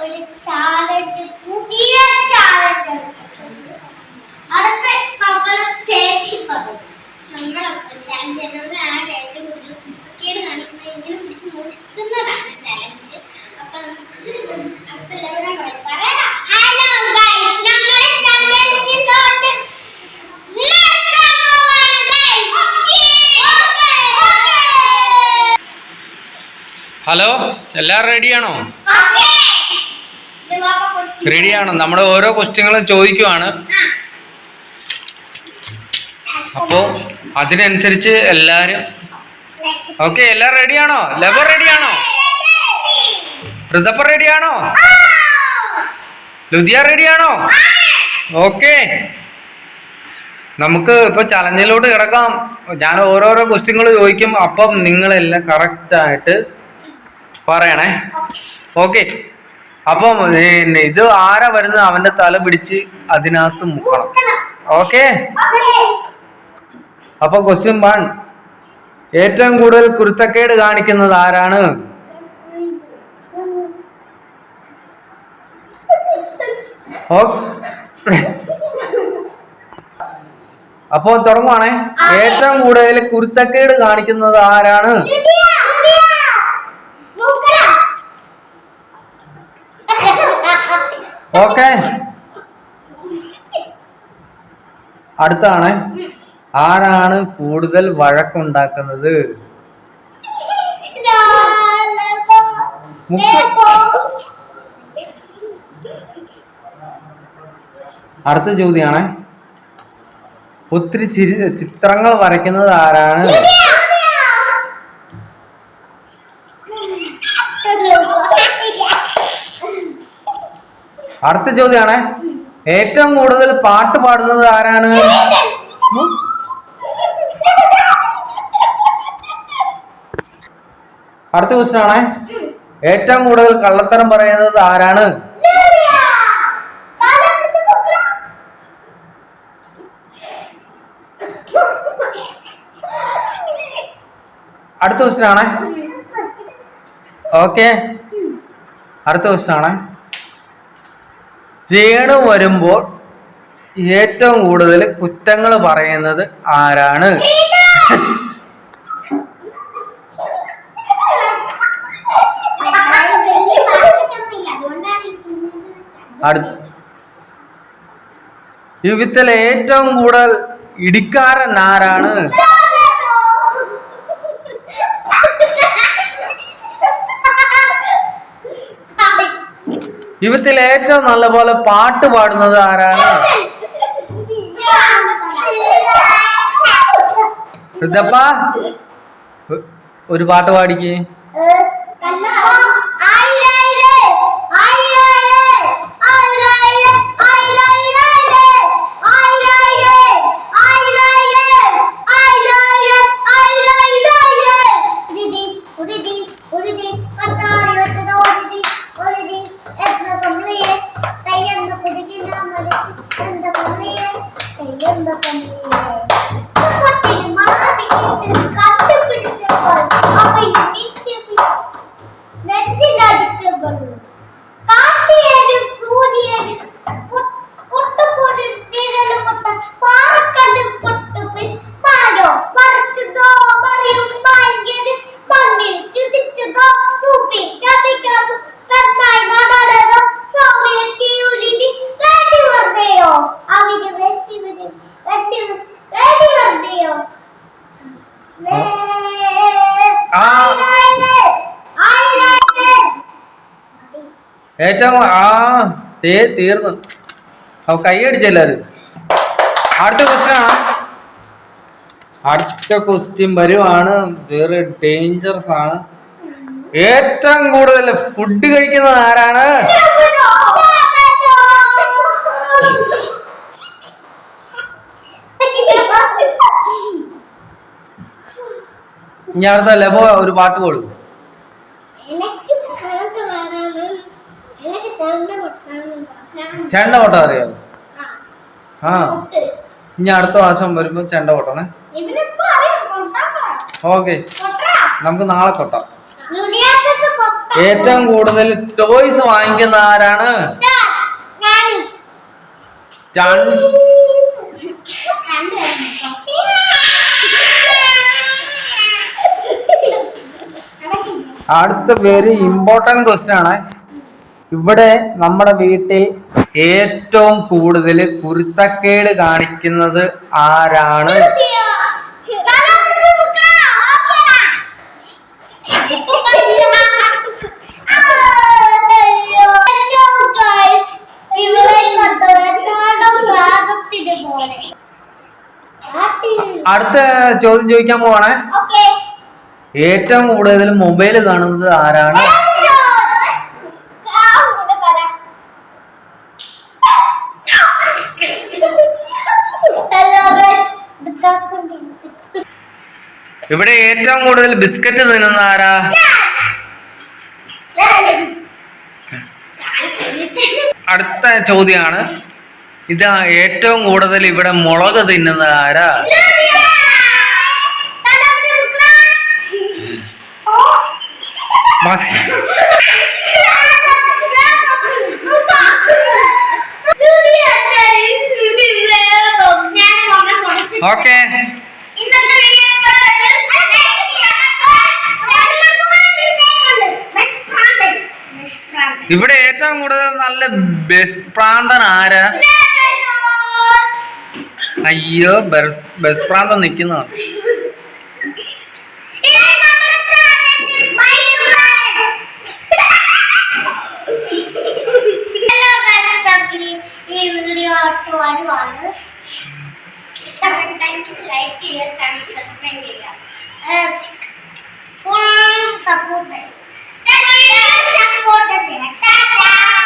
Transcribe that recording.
ഒരു ചാലഞ്ച് പുതിയ ചാലഞ്ച് അടുത്ത നമ്മളെ ചേച്ചി പറഞ്ഞു. നമ്മളൊക്കെ ചാലഞ്ച് ആണ് ഏറ്റവും കൂടുതൽ കുസ്തക്കേട് കാണിക്കുന്നത് പിടിച്ച് നിർത്തുന്നതാണ് ചാലഞ്ച് അപ്പൊ അപ്പൊ എല്ലാവരും ഹലോ ഹലോ എല്ലാവരും റെഡിയാണോ റെഡിയാണോ. നമ്മുടെ ഓരോ ക്വസ്റ്റ്യങ്ങളും ചോദിക്കുവാണ്. അപ്പോൾ അതിനനുസരിച്ച് എല്ലാരും ഓക്കെ എല്ലാം റെഡിയാണോ? ലെവർ റെഡിയാണോ? ഋതപ്പ റെഡിയാണോ? ലുധിയ റെഡിയാണോ? ഓക്കെ. നമുക്ക് ഇപ്പൊ ചലഞ്ചിലോട്ട് കിടക്കാം. ഞാൻ ഓരോരോ ക്വസ്റ്റ്യങ്ങൾ ചോദിക്കും. അപ്പം നിങ്ങളെല്ലാം കറക്റ്റായിട്ട് പറയണേ. ഓക്കെ. അപ്പം പിന്നെ ഇത് ആരാ വരുന്നത്? അവന്റെ തല പിടിച്ച് അതിനകത്ത് മുക്കണം. ഓക്കെ? അപ്പൊ ക്വസ്റ്റ്യൻ വൺ ഏറ്റവും കൂടുതൽ കുരുത്തക്കേട് കാണിക്കുന്നത് ആരാണ്? അപ്പോ തുടങ്ങുവാണേ. ഏറ്റവും കൂടുതൽ കുരുത്തക്കേട് കാണിക്കുന്നത് ആരാണ്? ഓക്കെ. അടുത്താണ്. ആരാണ് കൂടുതൽ വഴക്കുണ്ടാക്കുന്നത്? അടുത്ത ചോദ്യമാണ്. ഒത്തിരി ചിത്രങ്ങൾ വരയ്ക്കുന്നത് ആരാണ്? അടുത്ത ചോദ്യമാണ്. ഏറ്റവും കൂടുതൽ പാട്ട് പാടുന്നത് ആരാണ്? അടുത്ത ക്വസ്റ്റ്യൻ ആണ്. ഏറ്റവും കൂടുതൽ കള്ളത്തരം പറയുന്നത് ആരാണ്? അടുത്ത ക്വസ്റ്റ്യൻ ആണ്. ഓക്കെ. അടുത്ത ക്വസ്റ്റ്യൻ ആണ്. രേണു വരുമ്പോൾ ഏറ്റവും കൂടുതൽ കുറ്റങ്ങൾ പറയുന്നത് ആരാണ്? അടുത്ത ഏറ്റവും കൂടുതൽ ഇടിക്കാരൻ ആരാണ്? ജീവിതത്തിൽ ഏറ്റവും നല്ലപോലെ പാട്ട് പാടുന്നത് ആരാണ്? ഒരു പാട്ട് പാടിക്ക്. ഏറ്റവും ആ തേ തീർന്നു. അവ കൈയടിച്ചല്ലാരും അടുത്ത ക്വസ്റ്റ്യൻ ആണ് അടുത്ത ക്വസ്റ്റ്യൻ വരുവാണ്. വേറെ ഡേഞ്ചറസ് ആണ്. ഏറ്റവും കൂടുതൽ ഫുഡ് കഴിക്കുന്നത് ആരാണ്? ഇനി അടുത്ത ലബോ ഒരു പാട്ട് പാടും. ചെണ്ട പൊട്ട അറിയാമോ ആ. ഇനി അടുത്ത പ്രാവശ്യം വരുമ്പോ ചെണ്ട പൊട്ടണേ. ഓക്കെ. നമുക്ക് നാളെ കൊട്ടാം. ഏറ്റവും കൂടുതൽ ടോയ്സ് വാങ്ങിക്കുന്ന ആരാണ്? അടുത്ത പേര് ഇമ്പോർട്ടന്റ് ക്വസ്റ്റ്യൻ ആണ്. ഇവിടെ നമ്മുടെ വീട്ടിൽ ഏറ്റവും കൂടുതൽ കുരുത്തക്കേട് കാണിക്കുന്നത് ആരാണ്? അടുത്ത ചോദ്യം ചോദിക്കാൻ പോവാണേ. ഏറ്റവും കൂടുതൽ മൊബൈൽ കാണുന്നത് ആരാണ്? ഇവിടെ ഏറ്റവും കൂടുതൽ ബിസ്ക്കറ്റ് തിന്നുന്ന ആരാ? അടുത്ത ചോദ്യമാണ്. ഇതാ ഏറ്റവും കൂടുതൽ ഇവിടെ മുളക് തിന്നുന്ന ആരാ? Okay okay. ഇവിടെ ഏറ്റവും കൂടുതൽ നല്ല ബെസ്റ്റ് പ്രാന്തൻ ആരാ? അയ്യോ ബസ് പ്രാന്തം നിക്കുന്നതാണ് ഈ വീഡിയോ ലൈക്ക് ചെയ്യുക ചാനൽ സബ്സ്ക്രൈബ് ചെയ്യുക ഫുൾ സപ്പോർട്ട് 我的这大家。